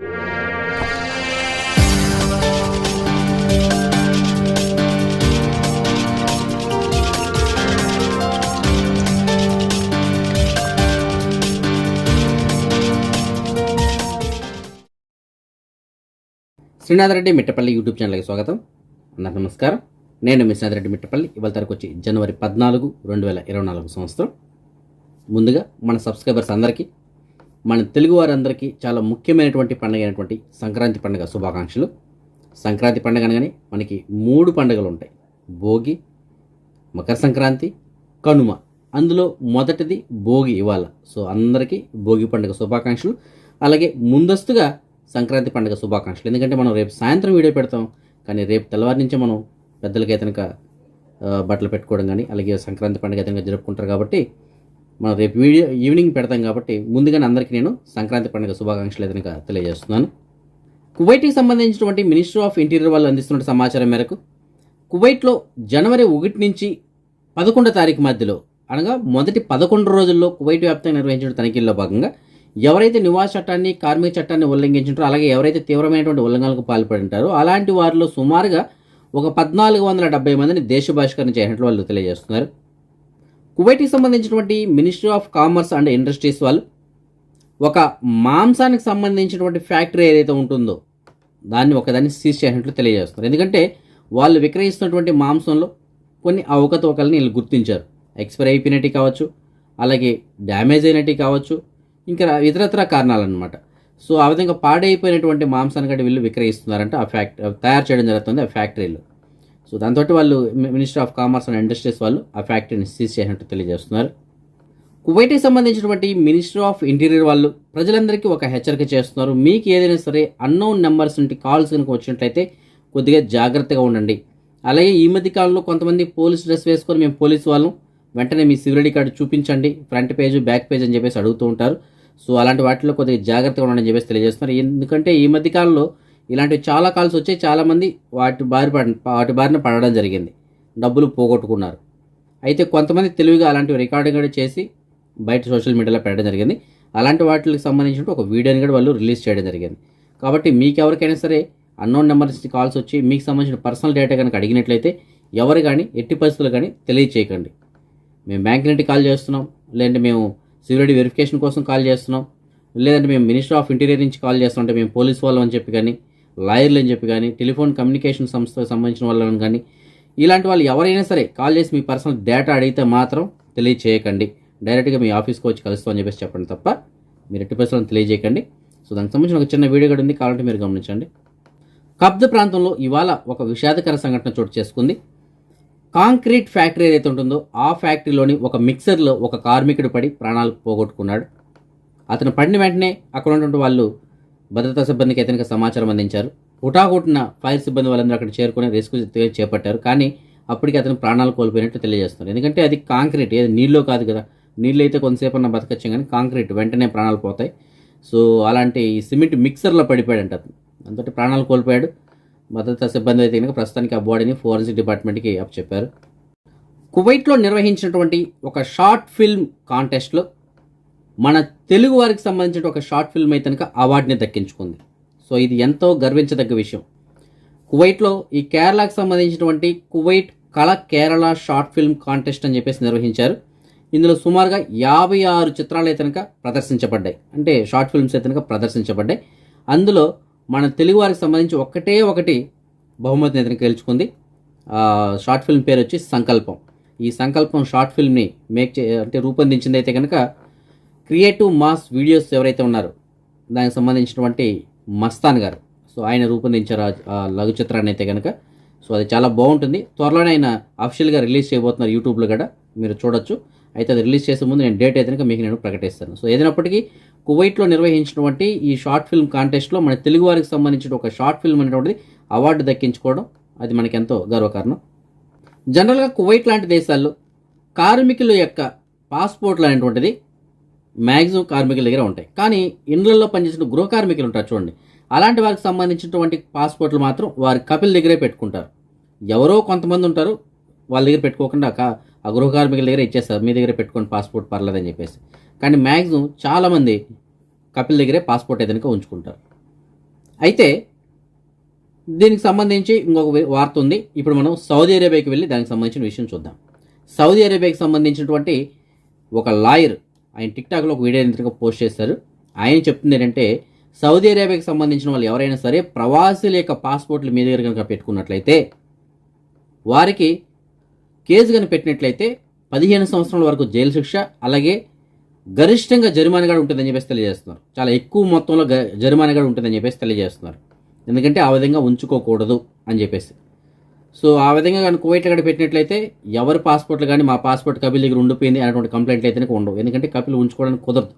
Srinatha Reddy Mittapalli YouTube ఛానల్కి స్వాగతం. అందరికి నమస్కారం. నేను మీ శ్రీనాథరెడ్డి మిట్టపల్లి. ఇవాళ తరకు వచ్చి జనవరి పద్నాలుగు రెండు వేల ఇరవై నాలుగు సంవత్సరం. ముందుగా మన సబ్స్క్రైబర్స్ అందరికీ మన తెలుగు వారందరికీ చాలా ముఖ్యమైనటువంటి పండుగ అయినటువంటి సంక్రాంతి పండుగ శుభాకాంక్షలు. సంక్రాంతి పండుగ అనగానే మనకి మూడు పండుగలు ఉంటాయి భోగి మకర సంక్రాంతి కనుమ. అందులో మొదటిది భోగి ఇవాళ. సో అందరికీ భోగి పండుగ శుభాకాంక్షలు. అలాగే ముందస్తుగా సంక్రాంతి పండుగ శుభాకాంక్షలు. ఎందుకంటే మనం రేపు సాయంత్రం వీడియో పెడతాం. కానీ రేపు తెల్లవారి నుంచే మనం పెద్దలకి కనుక బట్టలు పెట్టుకోవడం కానీ అలాగే సంక్రాంతి పండుగ అయితే జరుపుకుంటారు కాబట్టి మనం రేపు వీడియో ఈవినింగ్ పెడతాం కాబట్టి ముందుగానే అందరికీ నేను సంక్రాంతి పండుగ శుభాకాంక్షలు కనుక తెలియజేస్తున్నాను. కువైట్కి సంబంధించినటువంటి మినిస్ట్రీ ఆఫ్ ఇంటీరియర్ వాళ్ళు అందిస్తున్న సమాచారం మేరకు కువైట్లో జనవరి ఒకటి నుంచి పదకొండో తారీఖు మధ్యలో అనగా మొదటి పదకొండు రోజుల్లో కువైట్ వ్యాప్తంగా నిర్వహించిన తనిఖీల్లో భాగంగా ఎవరైతే నివాస చట్టాన్ని కార్మిక చట్టాన్ని ఉల్లంఘించారో అలాగే ఎవరైతే తీవ్రమైనటువంటి ఉల్లంఘనలకు పాల్పడి ఉంటారో అలాంటి వారిలో సుమారుగా ఒక పద్నాలుగు వందల డెబ్బై మందిని దేశ బహిష్కరణ చేసినట్లు వాళ్ళు తెలియజేస్తున్నారు. కువైట్కి సంబంధించినటువంటి ministry of commerce and industries వాళ్ళు ఒక మాంసానికి సంబంధించినటువంటి ఫ్యాక్టరీ ఏదైతే ఉంటుందో దాన్ని ఒకదాన్ని సీజ్ చేసినట్లు తెలియజేస్తున్నారు. ఎందుకంటే వాళ్ళు విక్రయిస్తున్నటువంటి మాంసంలో కొన్ని అవకతవకల్ని వీళ్ళు గుర్తించారు. ఎక్స్పైర్ అయిపోయినట్టు కావచ్చు అలాగే డ్యామేజ్ అయినట్టు కావచ్చు ఇంకా ఇతరత్ర కారణాలన్నమాట. సో ఆ విధంగా పాడైపోయినటువంటి మాంసాన్ని కూడా వీళ్ళు విక్రయిస్తున్నారంటే ఆ ఫ్యాక్టరీ తయారు చేయడం జరుగుతుంది ఆ ఫ్యాక్టరీలో. సో దాంతో వాళ్ళు minister of commerce and industries వాళ్ళు ఆ ఫ్యాక్టరీని సీజ్ చేసినట్టు తెలియజేస్తున్నారు. కువైట్కి సంబంధించినటువంటి మినిస్టర్ ఆఫ్ ఇంటీరియర్ వాళ్ళు ప్రజలందరికీ ఒక హెచ్చరిక చేస్తున్నారు. మీకు ఏదైనా సరే అన్నోన్ నెంబర్స్ నుండి కాల్స్ కనుక వచ్చినట్లయితే కొద్దిగా జాగ్రత్తగా ఉండండి. అలాగే ఈ మధ్య కాలంలో కొంతమంది పోలీస్ డ్రెస్ వేసుకొని మేము పోలీసు వాళ్ళం. వెంటనే మీ సివిలిటీ కార్డు చూపించండి. ఫ్రంట్ పేజ్ బ్యాక్ పేజ్ అని చెప్పేసి అడుగుతూ ఉంటారు. సో అలాంటి వాటిలో కొద్దిగా జాగ్రత్తగా ఉండని చెప్పేసి తెలియజేస్తున్నారు. ఎందుకంటే ఈ మధ్య కాలంలో ఇలాంటివి చాలా కాల్స్ వచ్చాయి చాలామంది వాటి బారి పడ వాటి బారిన పడడం జరిగింది. డబ్బులు పోగొట్టుకున్నారు. అయితే కొంతమంది తెలివిగా అలాంటివి రికార్డింగ్ కూడా చేసి బయట సోషల్ మీడియాలో పెట్టడం జరిగింది. అలాంటి వాటికి సంబంధించిన ఒక వీడియోని కూడా వాళ్ళు రిలీజ్ చేయడం జరిగింది. కాబట్టి మీకు ఎవరికైనా సరే అన్నోన్ నెంబర్స్ కాల్స్ వచ్చి మీకు సంబంధించిన పర్సనల్ డేటా కనుక అడిగినట్లయితే ఎవరు కానీ ఎట్టి పరిస్థితులు కానీ తెలియచేయకండి. మేము బ్యాంక్ నుండి కాల్ చేస్తున్నాం. లేదంటే మేము సిక్యూరిటీ వెరిఫికేషన్ కోసం కాల్ చేస్తున్నాం. లేదంటే మేము మినిస్టర్ ఆఫ్ ఇంటీరియర్ నుంచి కాల్ చేస్తుంటే మేము పోలీస్ వాళ్ళం అని చెప్పి కానీ లాయర్లు అని చెప్పి కానీ టెలిఫోన్ కమ్యూనికేషన్ సంస్థకు సంబంధించిన వాళ్ళని కానీ ఇలాంటి వాళ్ళు ఎవరైనా సరే కాల్ చేసి మీ పర్సనల్ డేటా అడిగితే మాత్రం తెలియచేయకండి. డైరెక్ట్గా మీ ఆఫీస్కి వచ్చి కలుస్తామని చెప్పేసి చెప్పండి తప్ప మీరు ఎట్టి పరిస్థితులను తెలియజేయకండి. సో దానికి సంబంధించిన ఒక చిన్న వీడియో కూడా ఉంది కావాలంటే మీరు గమనించండి. కబ్ద ప్రాంతంలో ఇవాళ ఒక విషాదకర సంఘటన చోటు చేసుకుంది. కాంక్రీట్ ఫ్యాక్టరీ ఏదైతే ఉంటుందో ఆ ఫ్యాక్టరీలోని ఒక మిక్సర్లో ఒక కార్మికుడు పడి ప్రాణాలు పోగొట్టుకున్నాడు. అతను పడిన వెంటనే అక్కడ ఉన్నటువంటి వాళ్ళు భద్రతా సిబ్బందికి అతనికి సమాచారం అందించారు. హుటాహుటిన ఫైర్ సిబ్బంది వాళ్ళందరూ అక్కడ చేరుకుని రెస్క్యూ చేపట్టారు. కానీ అప్పటికి అతను ప్రాణాలు కోల్పోయినట్టు తెలియజేస్తున్నారు. ఎందుకంటే అది కాంక్రీట్ ఏది నీళ్ళు కాదు కదా. నీళ్ళు అయితే కొంతసేపు అన్న బతకచ్చు కానీ కాంక్రీట్ వెంటనే ప్రాణాలు పోతాయి. సో అలాంటి ఈ సిమెంట్ మిక్సర్లో పడిపోయాడంట అతను. అంతటి ప్రాణాలు కోల్పోయాడు. భద్రతా సిబ్బంది అయితే కనుక ప్రస్తుతానికి ఆ బాడీని ఫోరెన్సిక్ డిపార్ట్మెంట్కి చెప్పారు కువైట్లో నిర్వహించినటువంటి ఒక షార్ట్ ఫిల్మ్ కాంటెస్ట్లో మన తెలుగు వారికి సంబంధించిన ఒక షార్ట్ ఫిల్మ్ అయితే కనుక అవార్డుని దక్కించుకుంది. సో ఇది ఎంతో గర్వించదగ్గ విషయం. కువైట్లో ఈ కేరళకు సంబంధించినటువంటి కువైట్ కళ కేరళ షార్ట్ ఫిల్మ్ కాంటెస్ట్ అని చెప్పేసి నిర్వహించారు. ఇందులో సుమారుగా యాభై ఆరు చిత్రాలు అయితే కనుక ప్రదర్శించబడ్డాయి. అంటే షార్ట్ ఫిల్మ్స్ అయితే కనుక ప్రదర్శించబడ్డాయి. అందులో మన తెలుగు వారికి సంబంధించి ఒకటే ఒకటి బహుమతిని అయితే గెలుచుకుంది. షార్ట్ ఫిల్మ్ పేరు వచ్చి సంకల్పం. ఈ సంకల్పం షార్ట్ ఫిల్మ్ని మేక్ చే అంటే రూపొందించింది అయితే కనుక క్రియేటివ్ మాస్ వీడియోస్ ఎవరైతే ఉన్నారో దానికి సంబంధించినటువంటి మస్తాన్ గారు. సో ఆయన రూపొందించారు ఆ లఘు చిత్రాన్ని అయితే కనుక సో అది చాలా బాగుంటుంది. త్వరలోనే ఆయన అఫిషియల్గా రిలీజ్ చేయబోతున్నారు యూట్యూబ్లో కూడా. మీరు చూడొచ్చు. అయితే అది రిలీజ్ చేసే ముందు నేను డేట్ అయితే కనుక మీకు నేను ప్రకటిస్తాను. సో ఏదైనప్పటికీ కువైట్లో నిర్వహించినటువంటి ఈ షార్ట్ ఫిల్మ్ కాంటెస్ట్లో మన తెలుగు వారికి సంబంధించిన ఒక షార్ట్ ఫిల్మ్ అనేటువంటిది అవార్డు దక్కించుకోవడం అది మనకి ఎంతో గర్వకారణం. జనరల్గా కువైట్ లాంటి దేశాల్లో కార్మికుల యొక్క పాస్పోర్ట్లు అనేటువంటిది మ్యాక్సిమం కార్మికుల దగ్గర ఉంటాయి. కానీ ఇండ్లలో పనిచేసిన గృహ కార్మికులు ఉంటారు చూడండి. అలాంటి వారికి సంబంధించినటువంటి పాస్పోర్ట్లు మాత్రం వారి కపిల్ దగ్గరే పెట్టుకుంటారు. ఎవరో కొంతమంది ఉంటారు వాళ్ళ దగ్గర పెట్టుకోకుండా ఆ గృహ కార్మికుల దగ్గర ఇచ్చేస్తారు. మీ దగ్గర పెట్టుకొని పాస్పోర్ట్ పర్లేదని చెప్పేసి. కానీ మ్యాక్సిమం చాలామంది కపిల్ దగ్గరే పాస్పోర్ట్ ఏదైనా ఉంచుకుంటారు. అయితే దీనికి సంబంధించి ఇంకొక వార్త ఉంది. ఇప్పుడు మనం సౌదీ అరేబియాకి వెళ్ళి దానికి సంబంధించిన విషయం చూద్దాం. సౌదీ అరేబియాకి సంబంధించినటువంటి ఒక లాయర్ ఆయన టిక్టాక్లో ఒక వీడియో ఇంతగా పోస్ట్ చేశారు ఆయన చెప్తుంది ఏంటంటే సౌదీ అరేబియాకి సంబంధించిన వాళ్ళు ఎవరైనా సరే ప్రవాసుల యొక్క పాస్పోర్ట్లు మీ దగ్గర కనుక పెట్టుకున్నట్లయితే వారికి కేసు కనుక పెట్టినట్లయితే పదిహేను సంవత్సరాల వరకు జైలు శిక్ష అలాగే గరిష్టంగా జరిమానా ఉంటుందని చెప్పేసి తెలియజేస్తున్నారు. చాలా ఎక్కువ మొత్తంలో గ జరిమానా ఉంటుందని చెప్పేసి తెలియజేస్తున్నారు. ఎందుకంటే ఆ విధంగా ఉంచుకోకూడదు అని చెప్పేసి. సో ఆ విధంగా కానీ కువైట్ అక్కడ పెట్టినట్లయితే ఎవరి పాస్పోర్ట్లు కానీ మా పాస్పోర్ట్ కపిల్ దగ్గర ఉండిపోయింది అనేటువంటి కంప్లైంట్లు అయితే ఉండవు. ఎందుకంటే కపిల్ ఉంచుకోవడానికి కుదరదు.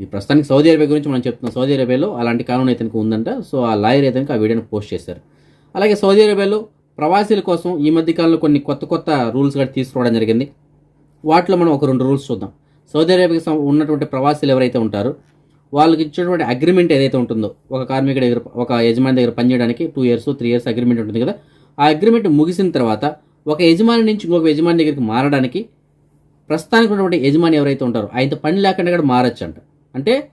ఈ ప్రస్తుతానికి సౌదీ అరేబియా గురించి మనం చెప్తున్నాం. సౌదీ అరేబియాలో అలాంటి కానూన్ అయితే ఉందంట. సో ఆ లాయర్ అయితే ఆ వీడియోని పోస్ట్ చేశారు. అలాగే సౌదీ అరేబియాలో ప్రవాసీల కోసం ఈ మధ్య కాలంలో కొన్ని కొత్త కొత్త రూల్స్ కూడా తీసుకురావడం జరిగింది. వాటిలో మనం ఒక రెండు రూల్స్ చూద్దాం. సౌదీ అరేబియాకి ఉన్నటువంటి ప్రవాసీలు ఎవరైతే ఉంటారో వాళ్ళకి ఇచ్చినటువంటి అగ్రిమెంట్ ఏదైతే ఉంటుందో ఒక కార్మికుడి దగ్గర ఒక యజమాని దగ్గర పనిచేయడానికి two years three years agreement ఉంటుంది కదా. ఆ అగ్రిమెంట్ ముగిసిన తర్వాత ఒక యజమాని నుంచి ఇంకొక యజమాని దగ్గరికి మారడానికి ప్రస్తుతానికి ఉన్నటువంటి యజమాని ఎవరైతే ఉంటారో ఆయనతో పని లేకుండా కూడా మారచ్చు అంట అంటే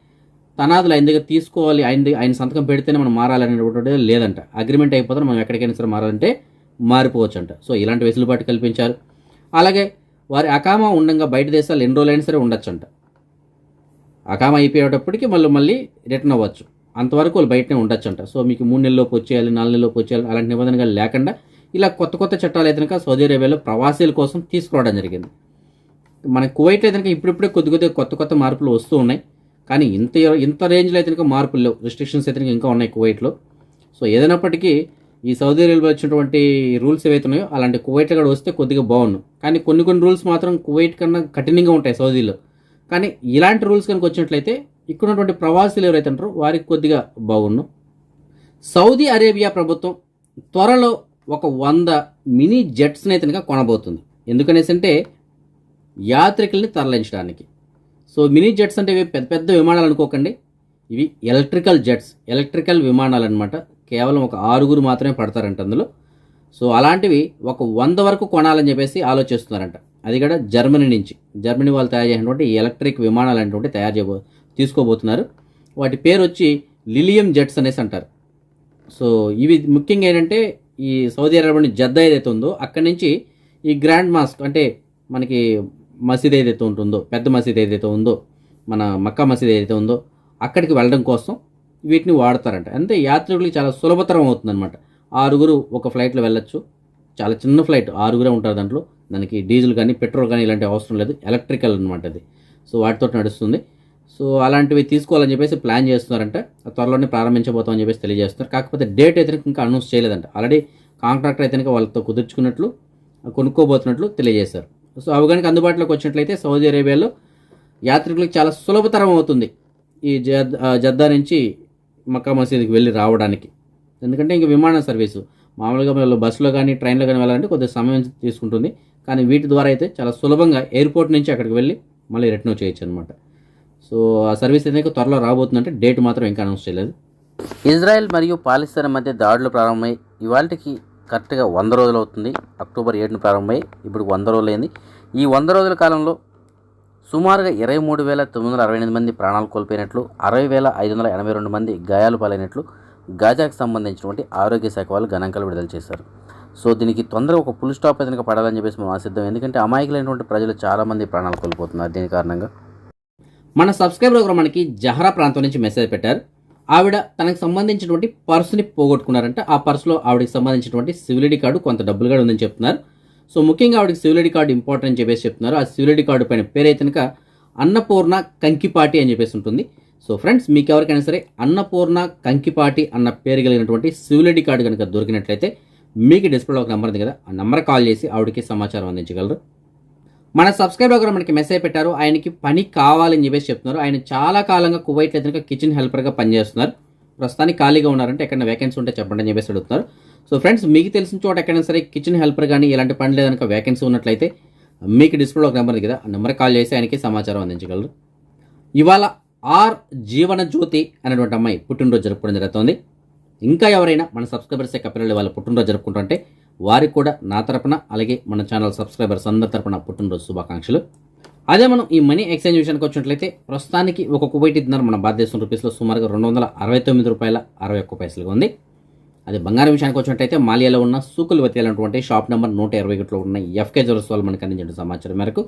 తనాదులు ఆయన దగ్గర తీసుకోవాలి ఆయన ఆయన సంతకం పెడితేనే మనం మారాలనేటువంటి లేదంట. అగ్రిమెంట్ అయిపోతే మనం ఎక్కడికైనా సరే మారాలంటే మారిపోవచ్చు అంట సో ఇలాంటి వెసులుబాటు కల్పించారు. అలాగే వారి అకామా ఉండగా బయట దేశాలు ఎన్ని రోజులైనా సరే ఉండొచ్చంట. అకామా అయిపోయేటప్పటికి మళ్ళీ మళ్ళీ రిటర్న్ అవ్వచ్చు. అంతవరకు వాళ్ళు బయటనే ఉండొచ్చంట. సో మీకు మూడు నెలల్లోపు వచ్చేయాలి నాలుగు నెలల్లోపు వచ్చేయాలి అలాంటి నిబంధనలు లేకుండా ఇలా కొత్త కొత్త చట్టాలు అయితే సౌదీ అరేబియాలో ప్రవాసీల కోసం తీసుకురావడం జరిగింది. మన కువైట్ అయితే కనుక ఇప్పుడిప్పుడే కొద్ది కొద్దిగా కొత్త కొత్త మార్పులు వస్తూ ఉన్నాయి. కానీ ఇంత ఇంత రేంజ్లో అయితే కనుక మార్పులు లేవు. రిస్ట్రిక్షన్స్ అయితే ఇంకా ఉన్నాయి కువైట్లో. సో ఏదైనప్పటికీ ఈ సౌదీ అరేబియాలో వచ్చినటువంటి రూల్స్ ఏవైతే ఉన్నాయో అలాంటి కువైట్ కూడా వస్తే కొద్దిగా బాగుండు. కానీ కొన్ని కొన్ని రూల్స్ మాత్రం కువైట్ కన్నా కఠినంగా ఉంటాయి సౌదీలో. కానీ ఇలాంటి రూల్స్ కనుక వచ్చినట్లయితే ఇక్కడ ఉన్నటువంటి ప్రవాసీలు ఎవరైతే ఉంటారో వారికి కొద్దిగా బాగున్నాం సౌదీ అరేబియా ప్రభుత్వం త్వరలో ఒక వంద మినీ జెట్స్ని అయితే కనుక కొనబోతుంది. ఎందుకనేసి అంటే యాత్రికుల్ని తరలించడానికి. సో మినీ జెట్స్ అంటే ఇవి పెద్ద పెద్ద విమానాలు అనుకోకండి. ఇవి ఎలక్ట్రికల్ జెట్స్ ఎలక్ట్రికల్ విమానాలు అనమాట కేవలం ఒక ఆరుగురు మాత్రమే పడతారంట అందులో. సో అలాంటివి ఒక వంద వరకు కొనాలని చెప్పేసి ఆలోచిస్తున్నారంట. అది కూడా జర్మనీ నుంచి. జర్మనీ వాళ్ళు తయారు చేసినటువంటి ఎలక్ట్రిక్ విమానాలు అనేటువంటి తయారు చేయబో తీసుకోబోతున్నారు. వాటి పేరు వచ్చి లిలియం జెట్స్ అనేసి అంటారు. సో ఇవి ముఖ్యంగా ఏంటంటే ఈ సౌదీ అరేబియా జద్దా ఏదైతే ఉందో అక్కడి నుంచి ఈ గ్రాండ్ మాస్క్ అంటే మనకి మసీద్ ఏదైతే ఉంటుందో పెద్ద మసీద్ ఏదైతే ఉందో మన మక్కా మసీద్ ఏదైతే ఉందో అక్కడికి వెళ్ళడం కోసం వీటిని వాడతారంట. అంటే యాత్రికులకి చాలా సులభతరం అవుతుందన్నమాట. ఆరుగురు ఒక ఫ్లైట్లో వెళ్ళొచ్చు. చాలా చిన్న ఫ్లైట్ ఆరుగురే ఉంటారు దాంట్లో. దానికి డీజిల్ కానీ పెట్రోల్ కానీ ఇలాంటి అవసరం లేదు. ఎలక్ట్రికల్ అనమాట అది. సో వాటితో నడుస్తుంది. సో అలాంటివి తీసుకోవాలని చెప్పేసి ప్లాన్ చేస్తున్నారంట. ఆ త్వరలోనే ప్రారంభించబోతామని చెప్పేసి తెలియజేస్తున్నారు. కాకపోతే డేట్ అయితే ఇంకా అనౌన్స్ చేయలేదంట. ఆల్రెడీ కాంట్రాక్టర్ అయితే వాళ్ళతో కుదుర్చుకున్నట్లు కొనుక్కోబోతున్నట్లు తెలియజేశారు. సో అవి కనుక అందుబాటులోకి వచ్చినట్లయితే సౌదీ అరేబియాలో యాత్రికులకు చాలా సులభతరం అవుతుంది ఈ జద్ జద్దా నుంచి మక్కా మసీదుకి వెళ్ళి రావడానికి. ఎందుకంటే ఇంక విమాన సర్వీసు. మామూలుగా వాళ్ళు బస్సులో కానీ ట్రైన్లో కానీ వెళ్ళాలంటే కొద్దిగా సమయం తీసుకుంటుంది. కానీ వీటి ద్వారా అయితే చాలా సులభంగా ఎయిర్పోర్ట్ నుంచి అక్కడికి వెళ్ళి మళ్ళీ రిటర్న్ చేయొచ్చు అనమాట సో ఆ సర్వీస్ అయితే త్వరలో రాబోతుందంటే డేట్ మాత్రం ఇంకా అనౌన్స్ చేయలేదు. ఇజ్రాయెల్ మరియు పాలిస్తాన్ మధ్య దాడులు ప్రారంభమై ఇవాళకి కరెక్ట్గా వంద రోజులు అవుతుంది అక్టోబర్ ఏడున ప్రారంభమై ఇప్పుడు వంద రోజులైంది. ఈ వంద రోజుల కాలంలో సుమారుగా ఇరవై మూడు వేల తొమ్మిది వందల అరవై ఎనిమిది మంది ప్రాణాలు కోల్పోయినట్లు అరవై వేల ఐదు వందల ఎనభై రెండు మంది గాయాలు పాలైనట్లు గాజాకు సంబంధించినటువంటి ఆరోగ్య శాఖ వాళ్ళు గణాంకాలు విడుదల చేశారు. సో దీనికి తొందరగా ఒక ఫుల్ స్టాప్ అయితే పడాలని చెప్పేసి మనం ఆశిద్దాం. ఎందుకంటే అమాయకులైనటువంటి ప్రజలు చాలామంది ప్రాణాలు కోల్పోతున్నారు దీని కారణంగా. మన సబ్స్క్రైబర్ ఒకరు మనకి జహరా ప్రాంతం నుంచి మెసేజ్ పెట్టారు. ఆవిడ తనకు సంబంధించినటువంటి పర్సుని పోగొట్టుకున్నారంట. ఆ పర్సులో ఆవిడకి సంబంధించినటువంటి సివిలిటీ కార్డు కొంత డబ్బులు కూడా ఉందని చెప్తున్నారు. సో ముఖ్యంగా ఆవిడకి సివిల్ ఐడి కార్డు ఇంపార్టెంట్ అని చెప్పేసి చెప్తున్నారు. ఆ సివిలిటీ కార్డు పైన పేరైతే కనుక అన్నపూర్ణ కంకిపాటి అని చెప్పేసి ఉంటుంది. సో ఫ్రెండ్స్ మీకు ఎవరికైనా సరే అన్నపూర్ణ కంకిపాటి అన్న పేరు కలిగినటువంటి సివిలిటీ కార్డు కనుక దొరికినట్లయితే మీకు డిస్ప్లేలో ఒక నెంబర్ ఉంది కదా. ఆ నెంబర్ కాల్ చేసి ఆవిడకి సమాచారం అందించగలరు. మన సబ్స్క్రైబర్ ఒకరు మనకి మెసేజ్ పెట్టారు. ఆయనకి పని కావాలని చెప్పేసి చెప్తున్నారు. ఆయన చాలా కాలంగా కువైట్ ఎదురుగా కిచెన్ హెల్పర్గా పనిచేస్తున్నారు. ప్రస్తుతానికి ఖాళీగా ఉన్నారంటే ఎక్కడ వేకెన్సీ ఉంటే చెప్పండి అని చెప్పేసి అడుగుతున్నారు. సో ఫ్రెండ్స్ మీకు తెలిసిన చోట ఎక్కడైనా సరే కిచెన్ హెల్పర్ కానీ ఇలాంటి పని లేదనుక వేకెన్సీ ఉన్నట్లయితే మీకు డిస్ప్లేలో ఒక నెంబర్ కదా. ఆ నెంబర్ కాల్ చేసి ఆయనకి సమాచారం అందించగలరు. ఇవాళ ఆర్ జీవన జ్యోతి అనేటువంటి అమ్మాయి పుట్టినరోజు జరుపుకోవడం జరుగుతుంది. ఇంకా ఎవరైనా మన సబ్స్క్రైబర్స్ యొక్క పిల్లలు వాళ్ళ పుట్టినరోజు జరుపుకుంటుంటే వారికి కూడా నా తరపున అలాగే మన ఛానల్ సబ్స్క్రైబర్స్ అందరి తరపున పుట్టినరోజు శుభాకాంక్షలు. అదే మనం ఈ మనీ ఎక్స్చేంజ్ విషయానికి వచ్చినట్లయితే ప్రస్తుతానికి ఒక కువైట్ దిన్నర మన భారతదేశం రూపీస్లో సుమారుగా రెండు వందల అరవై తొమ్మిది రూపాయల అరవై ఒక్క పైసలుగా ఉంది. అదే బంగారం విషయానికి వచ్చినట్టయితే మాలియాలో ఉన్న సూకులు వతేలటువంటి షాప్ నెంబర్ నూట ఇరవై ఒకటిలో ఉన్న ఎఫ్కే జ్యువెల్స్ వాళ్ళు మనకు అందించిన సమాచారం మేరకు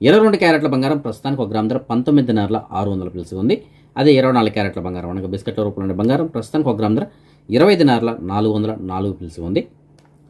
ఇరవై రెండు క్యారెట్ల బంగారం ప్రస్తుతానికి ఒక గ్రామ ధర పంతొమ్మిది నెలల ఆరు వందల పిలుసు ఉంది. అదే ఇరవై నాలుగు క్యారెట్ల బంగారం అనగా బిస్కెట్ల రూపంలో ఉండే బంగారం ప్రస్తుతానికి ఒక గ్రామ ధర ఇరవై ఐదు నెలల నాలుగు వందల నాలుగు పిలుసు ఉంది.